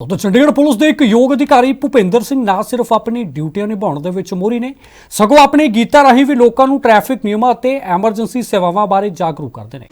ਉਦੋਂ ਚੰਡੀਗੜ੍ਹ ਪੁਲਿਸ ਦੇ ਇੱਕ ਯੋਗ ਅਧਿਕਾਰੀ ਭੁਪਿੰਦਰ ਸਿੰਘ ਨਾ ਸਿਰਫ ਆਪਣੀ ਡਿਊਟੀਆਂ ਨਿਭਾਉਣ ਦੇ ਵਿੱਚ ਮੋਹਰੀ ਨੇ, ਸਗੋਂ ਆਪਣੇ ਗੀਤਾਂ ਰਾਹੀਂ ਵੀ ਲੋਕਾਂ ਨੂੰ ਟ੍ਰੈਫਿਕ ਨਿਯਮਾਂ ਅਤੇ ਐਮਰਜੈਂਸੀ ਸੇਵਾਵਾਂ ਬਾਰੇ ਜਾਗਰੂਕ ਕਰਦੇ ਨੇ।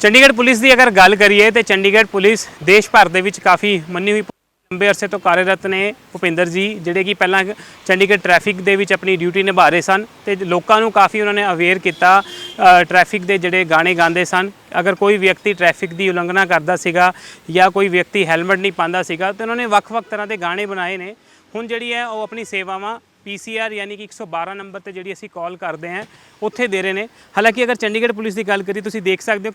ਚੰਡੀਗੜ੍ਹ ਪੁਲਿਸ ਦੀ ਅਗਰ ਗੱਲ ਕਰੀਏ ਤੇ ਚੰਡੀਗੜ੍ਹ ਪੁਲਿਸ ਦੇਸ਼ ਭਰ ਦੇ ਵਿੱਚ ਕਾਫੀ ਮੰਨੀ ਹੋਈ ਲੰਬੇ ਅਰਸੇ ਤੋਂ ਕਾਰਜਰਤ ਨੇ ਭੁਪਿੰਦਰ ਜੀ ਜਿਹੜੇ ਕਿ ਪਹਿਲਾਂ ਚੰਡੀਗੜ੍ਹ ਟ੍ਰੈਫਿਕ ਦੇ ਵਿੱਚ ਆਪਣੀ ਡਿਊਟੀ ਨਿਭਾ ਰਹੇ ਸਨ ਤੇ ਲੋਕਾਂ ਨੂੰ ਕਾਫੀ ਉਹਨਾਂ ਨੇ ਅਵੇਅਰ ਕੀਤਾ ਅ, ਟ੍ਰੈਫਿਕ ਦੇ ਜਿਹੜੇ ਗਾਣੇ ਗਾਉਂਦੇ ਸਨ। ਅਗਰ ਕੋਈ ਵਿਅਕਤੀ ਟ੍ਰੈਫਿਕ ਦੀ ਉਲੰਘਣਾ ਕਰਦਾ ਸੀਗਾ ਜਾਂ ਕੋਈ ਵਿਅਕਤੀ ਹੈਲਮਟ ਨਹੀਂ ਪਾਉਂਦਾ ਸੀਗਾ ਤੇ ਉਹਨਾਂ ਨੇ ਵੱਖ-ਵੱਖ ਤਰ੍ਹਾਂ ਦੇ ਗਾਣੇ ਬਣਾਏ ਨੇ। ਹੁਣ ਜਿਹੜੀ ਹੈ ਉਹ ਆਪਣੀ ਸੇਵਾਵਾਂ ਪੀਸੀਆਰ ਯਾਨੀ ਕਿ 112 ਨੰਬਰ ਤੇ ਜਿਹੜੀ ਅਸੀਂ ਕਾਲ ਕਰਦੇ ਹਾਂ ਉੱਥੇ ਦੇ ਰਹੇ ਨੇ। ਹਾਲਾਂਕਿ ਅਗਰ ਚੰਡੀਗੜ੍ਹ ਪੁਲਿਸ ਦੀ ਗੱਲ ਕਰੀ ਤੁਸੀਂ ਦੇਖ ਸਕਦੇ ਹੋ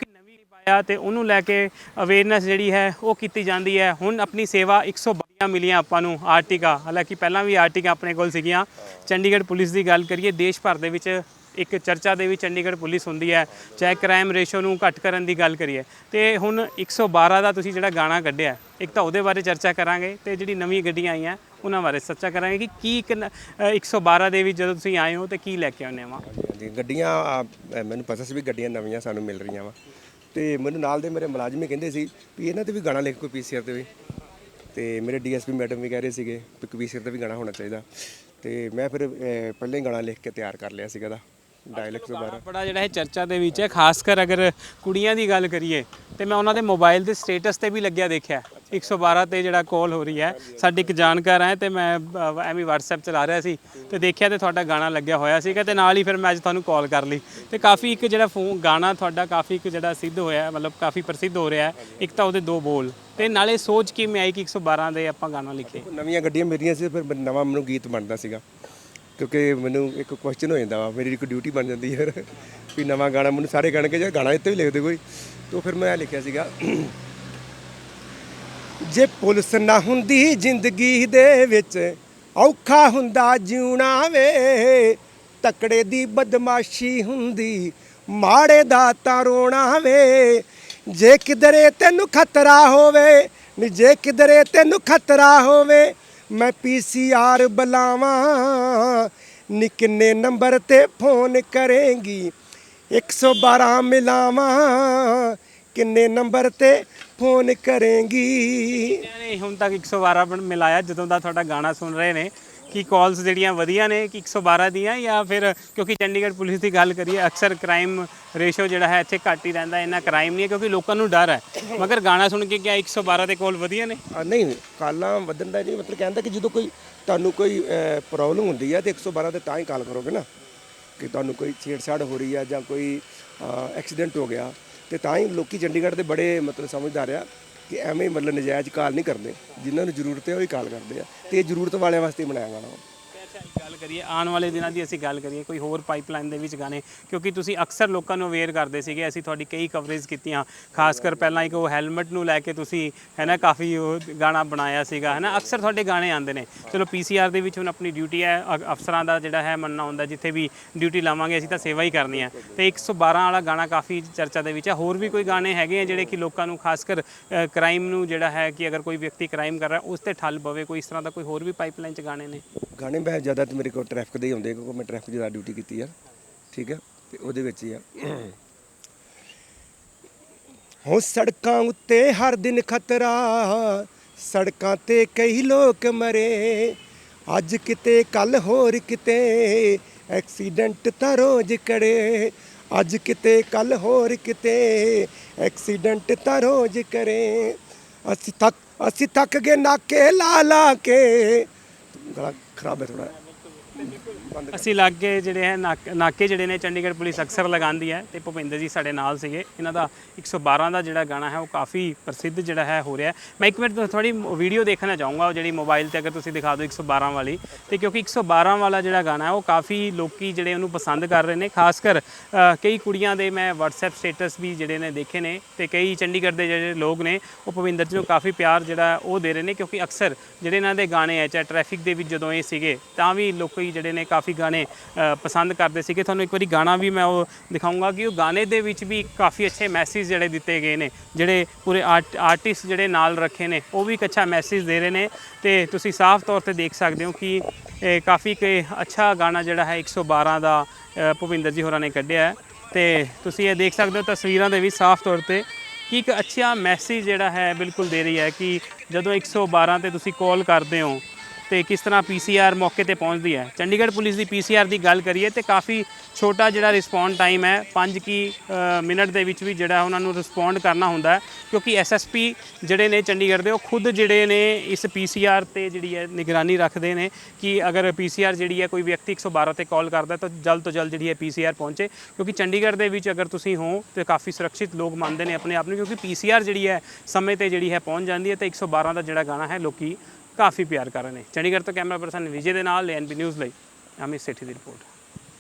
ਕਿ ਤੇ ਉਹਨੂੰ ਲੈ ਕੇ ਅਵੇਅਰਨੈਸ ਜਿਹੜੀ ਹੈ ਉਹ ਕੀਤੀ ਜਾਂਦੀ ਹੈ। ਹੁਣ ਆਪਣੀ ਸੇਵਾ 112 ਮਿਲੀਆਂ ਆਪਾਂ ਨੂੰ ਆਰਟੀਕਾ। ਹਾਲਾਂਕਿ ਪਹਿਲਾਂ ਵੀ ਆਰਟੀਕਾ ਆਪਣੇ ਕੋਲ ਸੀਗੀਆਂ। ਚੰਡੀਗੜ੍ਹ ਪੁਲਿਸ ਦੀ ਗੱਲ ਕਰੀਏ ਦੇਸ਼ ਭਰ ਦੇ ਵਿੱਚ ਇੱਕ ਚਰਚਾ ਦੇ ਵਿੱਚ ਚੰਡੀਗੜ੍ਹ ਪੁਲਿਸ ਹੁੰਦੀ ਹੈ ਚਾਹੇ ਕ੍ਰਾਈਮ ਰੇਸ਼ੋ ਨੂੰ ਘੱਟ ਕਰਨ ਦੀ ਗੱਲ ਕਰੀਏ। ਤੇ ਹੁਣ 112 ਦਾ ਤੁਸੀਂ ਜਿਹੜਾ ਗਾਣਾ ਕੱਢਿਆ ਇੱਕ ਤਾਂ ਉਹਦੇ ਬਾਰੇ ਚਰਚਾ ਕਰਾਂਗੇ ਤੇ ਜਿਹੜੀ ਨਵੀਂ ਗੱਡੀਆਂ ਆਈਆਂ ਉਹਨਾਂ ਬਾਰੇ ਚਰਚਾ ਕਰਾਂਗੇ ਕਿ ਕੀ ਇੱਕ ਨ- ਅ, 112 ਦੇ ਵਿੱਚ ਜਦੋਂ ਤੁਸੀਂ ਆਏ ਹੋ ਤੇ ਕੀ ਲੈ ਕੇ ਆਉਂਦੇ ਹੋ? ਹਾਂਜੀ ਗੱਡੀਆਂ ਮੈਨੂੰ ਪਤਾ ਸੀ ਵੀ ਗੱਡੀਆਂ ਨਵੀਆਂ ਸਾਨੂੰ ਮਿਲ ਰਹੀਆਂ ਵਾ। ਤੇ ਮੈਨੂੰ ਨਾਲ ਦੇ ਮੇਰੇ ਮੁਲਾਜ਼ਮ ਹੀ ਕਹਿੰਦੇ ਸੀ ਵੀ ਇਹਨਾਂ ਤੇ ਵੀ ਗਾਣਾ ਲਿਖ ਕੋਈ ਪੀਸੀਆਰ ਤੇ ਵੀ। ਤੇ ਮੇਰੇ ਡੀਐਸਪੀ ਮੈਡਮ ਵੀ ਕਹਿ ਰਹੇ ਸੀਗੇ ਵੀ ਪੀਸੀਆਰ ਤੇ ਵੀ ਗਾਣਾ ਹੋਣਾ ਚਾਹੀਦਾ। ਤੇ ਮੈਂ ਫਿਰ ਅ, ਪਹਿਲਾਂ ਹੀ ਗਾਣਾ ਲਿਖ ਕੇ ਤਿਆਰ ਕਰ ਲਿਆ ਸੀਗਾ ਦਾ ਡਾਇਲੈਕਟ ਬਾਅਦ ਬੜਾ ਜਿਹੜਾ ਇਹ ਚਰਚਾ ਦੇ ਵਿੱਚ ਹੈ ਖਾਸ ਕਰ ਅਗਰ ਕੁੜੀਆਂ ਦੀ ਗੱਲ ਕਰੀਏ ਤੇ ਮੈਂ ਉਹਨਾਂ ਦੇ ਮੋਬਾਈਲ ਦੇ ਸਟੇਟਸ ਤੇ ਵੀ ਲੱਗਿਆ ਦੇਖਿਆ 112 ਤੇ ਜਿਹੜਾ ਕਾਲ ਹੋ ਰਹੀ ਹੈ ਸਾਡੀ ਇੱਕ ਜਾਣਕਾਰ ਹੈ ਤੇ ਮੈਂ ਐਵੇਂ WhatsApp ਚਲਾ ਰਿਹਾ ਸੀ ਤੇ ਦੇਖਿਆ ਤੇ ਤੁਹਾਡਾ ਗਾਣਾ ਲੱਗਿਆ ਹੋਇਆ ਸੀਗਾ ਤੇ ਨਾਲ ਹੀ ਫਿਰ ਮੈਂ ਅੱਜ ਤੁਹਾਨੂੰ ਕਾਲ ਕਰ ਲਈ। ਤੇ ਕਾਫੀ ਇੱਕ ਜਿਹੜਾ ਫੋਨ ਗਾਣਾ ਤੁਹਾਡਾ ਕਾਫੀ ਇੱਕ ਜਿਹੜਾ ਸਿੱਧ ਹੋਇਆ ਮਤਲਬ ਕਾਫੀ ਪ੍ਰਸਿੱਧ ਹੋ ਰਿਹਾ ਇੱਕ ਤਾਂ ਉਹਦੇ ਦੋ ਬੋਲ ਤੇ ਨਾਲੇ ਸੋਚ ਕੇ ਮੈਂ ਆਈ ਕਿ 112 ਦੇ ਆਪਾਂ ਗਾਣਾ ਲਿਖੇ ਨਵੀਆਂ ਗੱਡੀਆਂ ਮੇਰੀਆਂ ਸੀ ਫਿਰ ਨਵਾਂ ਮੈਨੂੰ ਗੀਤ ਬਣਦਾ ਸੀਗਾ। ਕਿਉਂਕਿ ਮੈਨੂੰ ਇੱਕ ਕੁਐਸਚਨ ਹੋ ਜਾਂਦਾ ਵਾ, ਮੇਰੀ ਇੱਕ ਡਿਊਟੀ ਬਣ ਜਾਂਦੀ ਹੈ। ਵੀ ਨਵਾਂ ਗਾਣਾ ਮੈਨੂੰ ਸਾਰੇ ਗਾਣੇ ਕਿ ਗਾਣਾ ਇੱਥੇ ਵੀ ਲਿਖ ਦੇ ਕੋਈ। ਤੋਂ ਫਿਰ ਮੈਂ ਲਿਖਿਆ ਸੀਗਾ, ਜੇ ਪੁਲਿਸ ਨਾ ਹੁੰਦੀ ਜ਼ਿੰਦਗੀ ਦੇ ਵਿੱਚ, ਔਖਾ ਹੁੰਦਾ ਜਿਉਣਾ ਵੇ। ਤਕੜੇ ਦੀ ਬਦਮਾਸ਼ੀ ਹੁੰਦੀ, ਮਾੜੇ ਦਾ ਤਾਂ ਰੋਣਾ ਵੇ। ਜੇ ਕਿਧਰੇ ਤੈਨੂੰ ਖਤਰਾ ਹੋਵੇ ਨੀ ਜੇ ਕਿਧਰੇ ਤੈਨੂੰ ਖਤਰਾ ਹੋਵੇ ਮੈਂ ਪੀਸੀਆਰ ਬੁਲਾਵਾਂ। ਨੀ ਕਿੰਨੇ ਨੰਬਰ ਤੇ ਫੋਨ ਕਰੇਂਗੀ। 112 ਮਿਲਾਵਾਂ। ਕਿੰਨੇ ਨੰਬਰ ਤੇ ਫੋਨ ਕਰੇਂਗੀ। ਨੇ ਹੁਣ ਤੱਕ 112 ਬਣ ਮਿਲਾਇਆ, ਜਦੋਂ ਦਾ ਤੁਹਾਡਾ ਗਾਣਾ ਸੁਣ ਰਹੇ ਨੇ। ਕਿ ਕਾਲਸ ਜਿਹੜੀਆਂ ਵਧੀਆ ਨੇ, ਕਿ 112 ਦੀਆਂ ਜਾਂ ਫਿਰ ਕਿਉਂਕਿ ਚੰਡੀਗੜ੍ਹ ਪੁਲਿਸ ਦੀ ਗੱਲ ਕਰੀਏ, ਅਕਸਰ ਕ੍ਰਾਈਮ ਰੇਸ਼ੋ ਜਿਹੜਾ ਹੈ ਇੱਥੇ ਘੱਟ ਹੀ ਰਹਿੰਦਾ, ਇੰਨਾ ਕ੍ਰਾਈਮ ਨਹੀਂ ਹੈ ਕਿਉਂਕਿ ਲੋਕਾਂ ਨੂੰ ਡਰ ਹੈ। ਮਗਰ ਗਾਣਾ ਸੁਣ ਕੇ ਕਿਹਾ 112 ਦੇ ਕੋਲ ਵਧੀਆ ਨੇ? ਆ ਨਹੀਂ ਕਾਲਾਂ ਵਧਣ ਦਾ ਨਹੀਂ, ਮਤਲਬ ਕਹਿੰਦਾ ਕਿ ਜਦੋਂ ਕੋਈ ਤੁਹਾਨੂੰ ਕੋਈ ਪ੍ਰੋਬਲਮ ਹੁੰਦੀ ਹੈ ਤੇ 112 ਤੇ ਤਾਂ ਹੀ ਕਾਲ ਕਰੋਗੇ ਨਾ, ਕਿ ਤੁਹਾਨੂੰ ਕੋਈ ਛੇੜਛਾੜ ਹੋ ਰਹੀ ਹੈ ਜਾਂ ਕੋਈ ਐਕਸੀਡੈਂਟ ਹੋ ਗਿਆ, ਤੇ ਤਾਂ ਹੀ ਲੋਕੀ ਚੰਡੀਗੜ੍ਹ ਦੇ ਬੜੇ ਮਤਲਬ ਸਮਝਦਾਰ ਆ। ਕਿ ਐਵੇਂ ਮਤਲਬ ਨਜਾਇਜ਼ ਕਾਲ ਨਹੀਂ ਕਰਦੇ ਜਿਨ੍ਹਾਂ ਨੂੰ ਜ਼ਰੂਰਤ ਹੈ ਉਹ ਹੀ ਕਾਲ ਕਰਦੇ ਆ ਤੇ ਇਹ ਜ਼ਰੂਰਤ ਵਾਲਿਆਂ ਵਾਸਤੇ ਬਣਾਇਆ ਜਾਣਾ ਵਾ। ਗੱਲ ਕਰੀਏ, ਆਉਣ ਵਾਲੇ ਦਿਨਾਂ ਦੀ ਅਸੀਂ ਗੱਲ ਕਰੀਏ ਕੋਈ ਹੋਰ ਪਾਈਪਲਾਈਨ ਦੇ ਵਿੱਚ ਗਾਣੇ, ਕਿਉਂਕਿ ਤੁਸੀਂ ਅਕਸਰ ਲੋਕਾਂ ਨੂੰ ਅਵੇਅਰ ਕਰਦੇ ਸੀਗੇ, ਅਸੀਂ ਤੁਹਾਡੀ ਕਈ ਕਵਰੇਜ ਕੀਤੀਆਂ, ਖਾਸ ਕਰ ਪਹਿਲਾਂ ਇੱਕ ਉਹ ਹੈਲਮਟ ਨੂੰ ਲੈ ਕੇ ਤੁਸੀਂ, ਹੈ ਨਾ, ਕਾਫੀ ਉਹ ਗਾਣਾ ਬਣਾਇਆ ਸੀਗਾ, ਹੈ ਨਾ, ਅਕਸਰ ਤੁਹਾਡੇ ਗਾਣੇ ਆਉਂਦੇ ਨੇ। ਚਲੋ ਪੀਸੀਆਰ ਦੇ ਵਿੱਚ ਹੁਣ ਆਪਣੀ ਡਿਊਟੀ ਹੈ, ਅ- ਅਫਸਰਾਂ ਦਾ ਜਿਹੜਾ ਹੈ ਮੰਨਣਾ ਹੁੰਦਾ, ਜਿੱਥੇ ਵੀ ਡਿਊਟੀ ਲਾਵਾਂਗੇ, ਅਸੀਂ ਤਾਂ ਸੇਵਾ ਹੀ ਕਰਨੀ ਹੈ। ਤੇ 112 ਵਾਲਾ ਗਾਣਾ ਕਾਫੀ ਚਰਚਾ ਦੇ ਵਿੱਚ ਹੈ। ਹੋਰ ਵੀ ਕੋਈ ਗਾਣੇ ਹੈਗੇ ਆ ਜਿਹੜੇ ਕਿ ਲੋਕਾਂ ਨੂੰ ਖਾਸ ਕਰ ਕ੍ਰਾਈਮ ਨੂੰ ਜਿਹੜਾ ਹੈ ਕਿ ਅਗਰ ਕੋਈ ਵਿਅਕਤੀ ਕ੍ਰਾਈਮ ਕਰ ਰਿਹਾ, ਉਸ ਤੇ ਠੱਲ ਪਵੇ, ਕੋਈ ਇਸ ਤਰ੍ਹਾਂ ਦਾ ਕੋਈ ਹੋਰ ਵੀ ਪਾਈਪਲਾਈਨ 'ਚ ਗਾਣੇ ਨੇ? ਗਾਣੇ ਮੈਂ ਜ਼ਿਆਦਾ ਤੇ ਮੇਰੇ ਕੋਲ ਟ੍ਰੈਫਿਕ ਦੇ ਹੀ ਹੁੰਦੇ ਕਿਉਂਕਿ ਮੈਂ ਟ੍ਰੈਫਿਕ ਜ਼ਿਆਦਾ ਡਿਊਟੀ ਕੀਤੀ ਆ। ਠੀਕ ਹੈ ਤੇ ਉਹਦੇ ਵਿੱਚ ਹੀ ਆ। ਹੋ ਸੜਕਾਂ ਉੱਤੇ ਹਰ ਦਿਨ ਖਤਰਾ, ਸੜਕਾਂ ਤੇ ਕਈ ਲੋਕ ਮਰੇ। ਅੱਜ ਕਿਤੇ, ਕੱਲ ਹੋਰ ਕਿਤੇ ਐਕਸੀਡੈਂਟ ਤਾਂ ਰੋਜ਼ ਕਰੇ। ਅੱਜ ਕਿਤੇ, ਕੱਲ ਹੋਰ ਕਿਤੇ ਐਕਸੀਡੈਂਟ ਤਾਂ ਰੋਜ਼ ਕਰੇ। ਅਸੀਂ ਥੱਕ ਅਸੀਂ ਥੱਕ ਗਏ ਨਾਕੇ ਲਾ ਲਾ ਕੇ। ਗਲਾ ਖਰਾਬ ਹੈ ਥੋੜਾ ਅਸੀਂ ਲਾਗੇ ਜਿਹੜੇ ਹੈ, ਨਾਕ- ਨਾਕੇ ਜਿਹੜੇ ਨੇ ਚੰਡੀਗੜ੍ਹ ਪੁਲਿਸ ਅਕਸਰ ਲਗਾਉਂਦੀ ਹੈ ਤੇ ਭੁਪਿੰਦਰ ਜੀ ਸਾਡੇ ਨਾਲ ਸੀਗੇ। ਇਹਨਾਂ ਦਾ 112 ਦਾ ਜਿਹੜਾ ਗਾਣਾ ਹੈ, ਉਹ ਕਾਫੀ ਪ੍ਰਸਿੱਧ ਜਿਹੜਾ ਹੈ, ਹੋ ਰਿਹਾ ਮੈਂ ਇੱਕ ਮਿੰਟ ਥੋੜੀ ਵੀਡੀਓ ਦੇਖਣਾ ਚਾਹੂੰਗਾ, ਉਹ ਜਿਹੜੀ ਮੋਬਾਈਲ ਤੇ ਅਗਰ ਤੁਸੀਂ ਦਿਖਾ ਦਿਓ 112 ਵਾਲੀ। ਤੇ ਕਿਉਂਕਿ 112 ਵਾਲਾ ਜਿਹੜਾ ਗਾਣਾ ਹੈ, ਉਹ ਕਾਫੀ ਲੋਕੀ ਜਿਹੜੇ ਉਹਨੂੰ ਪਸੰਦ ਕਰ ਰਹੇ ਨੇ। ਖਾਸ ਕਰ ਕਈ ਕੁੜੀਆਂ ਦੇ ਮੈਂ WhatsApp ਸਟੇਟਸ ਵੀ ਜਿਹੜੇ ਨੇ ਦੇਖੇ ਨੇ ਤੇ ਕਈ ਚੰਡੀਗੜ੍ਹ ਦੇ ਜਿਹੜੇ ਲੋਕ ਨੇ, ਉਹ ਭੁਪਿੰਦਰ ਜੀ ਨੂੰ ਕਾਫੀ ਪਿਆਰ ਜਿਹੜਾ ਉਹ ਦੇ ਰਹੇ ਨੇ। ਕਿਉਂਕਿ ਅਕਸਰ ਜਿਹੜੇ ਇਹਨਾਂ ਦੇ ਗਾਣੇ ਹੈ, ਚਾਹੇ ਟ੍ਰੈਫਿਕ ਦੇ ਵਿੱਚ ਜਦੋਂ ਇਹ ਸੀਗੇ, ਤਾਂ ਵੀ ਲੋਕੀ ਜਿਹੜੇ ਨੇ ਕਾਫੀ ਗਾਣੇ ਪਸੰਦ ਕਰਦੇ ਸੀਗੇ। ਤੁਹਾਨੂੰ ਇੱਕ ਵਾਰੀ ਗਾਣਾ ਵੀ ਮੈਂ ਉਹ ਦਿਖਾਉਂਗਾ ਕਿ ਉਹ ਗਾਣੇ ਦੇ ਵਿੱਚ ਵੀ ਕਾਫੀ ਅੱਛੇ ਮੈਸੇਜ ਜਿਹੜੇ ਦਿੱਤੇ ਗਏ ਨੇ। ਜਿਹੜੇ ਪੂਰੇ ਆਰਟਿਸਟ ਜਿਹੜੇ ਨਾਲ ਰੱਖੇ ਨੇ, ਉਹ ਵੀ ਇੱਕ ਅੱਛਾ ਮੈਸੇਜ ਦੇ ਰਹੇ ਨੇ। ਤੇ ਤੁਸੀਂ ਸਾਫ਼ ਤੌਰ ਤੇ ਦੇਖ ਸਕਦੇ ਹੋ ਕਿ ਕਾਫੀ ਇੱਕ ਅੱਛਾ ਗਾਣਾ ਜਿਹੜਾ ਹੈ 112 ਦਾ ਭੁਪਿੰਦਰ ਜੀ ਹੋਰਾਂ ਨੇ ਕੱਢਿਆ ਹੈ। ਤੇ ਤੁਸੀਂ ਇਹ ਦੇਖ ਸਕਦੇ ਹੋ ਤਸਵੀਰਾਂ ਦੇ ਵਿੱਚ ਸਾਫ਼ ਤੌਰ ਤੇ ਕਿ ਇੱਕ ਅੱਛਾ ਮੈਸੇਜ ਜਿਹੜਾ ਹੈ, ਬਿਲਕੁਲ ਦੇ ਰਹੀ ਹੈ ਕਿ ਜਦੋਂ 112 ਤੇ ਤੁਸੀਂ ਕਾਲ ਕਰਦੇ ਹੋ ਤੇ ਕਿਸ ਤਰ੍ਹਾਂ ਪੀਸੀਆਰ ਮੌਕੇ ਤੇ ਪਹੁੰਚਦੀ ਹੈ? ਚੰਡੀਗੜ੍ਹ ਪੁਲਿਸ ਦੀ ਪੀਸੀਆਰ ਦੀ ਗੱਲ ਕਰੀਏ ਤੇ ਕਾਫੀ ਛੋਟਾ ਜਿਹੜਾ ਰਿਸਪੌਂਡ ਟਾਈਮ ਹੈ 5 ਕੀ ਮਿੰਟ ਦੇ ਵਿੱਚ ਵੀ ਜਿਹੜਾ ਉਹਨਾਂ ਨੂੰ ਰਿਸਪੌਂਡ ਕਰਨਾ ਹੁੰਦਾ ਹੈ, ਕਿਉਂਕਿ ਐਸਐਸਪੀ ਜਿਹੜੇ ਨੇ ਚੰਡੀਗੜ੍ਹ ਦੇ, ਉਹ ਖੁਦ ਜਿਹੜੇ ਨੇ ਇਸ ਪੀਸੀਆਰ ਤੇ ਜਿਹੜੀ ਹੈ ਨਿਗਰਾਨੀ ਰੱਖਦੇ ਨੇ ਕਿ ਅਗਰ ਪੀਸੀਆਰ ਜਿਹੜੀ ਹੈ ਕੋਈ ਵਿਅਕਤੀ 112 ਤੇ ਕਾਲ ਕਰਦਾ ਤਾਂ ਜਲਦ ਤੋਂ ਜਲਦ ਜਿਹੜੀ ਹੈ ਪੀਸੀਆਰ ਪਹੁੰਚੇ, ਕਿਉਂਕਿ ਚੰਡੀਗੜ੍ਹ ਦੇ ਵਿੱਚ ਅਗਰ ਤੁਸੀਂ ਹੋ ਤੇ ਕਾਫੀ ਸੁਰੱਖਿਅਤ ਲੋਕ ਮੰਨਦੇ ਨੇ ਆਪਣੇ ਆਪ ਨੂੰ, ਕਿਉਂਕਿ ਪੀਸੀਆਰ ਜਿਹੜੀ ਹੈ ਸਮੇਂ ਤੇ ਜਿਹੜੀ ਹੈ ਪਹੁੰਚ ਜਾਂਦੀ ਹੈ ਤੇ 112 ਦਾ ਜਿਹੜਾ ਗਾਣਾ ਹੈ ਲੋਕੀ ਕਾਫੀ ਪਿਆਰ ਕਰ ਰਹੇ ਨੇ। ਚੰਡੀਗੜ੍ਹ ਤੋਂ ਕੈਮਰਾ ਪਰਸਨ ਵਿਜੇ ਦੇ ਨਾਲ ਐਨਬੀ ਨਿਊਜ਼ ਲਈ, ਅਮਿਤ ਸੇਠੀ ਦੀ ਰਿਪੋਰਟ।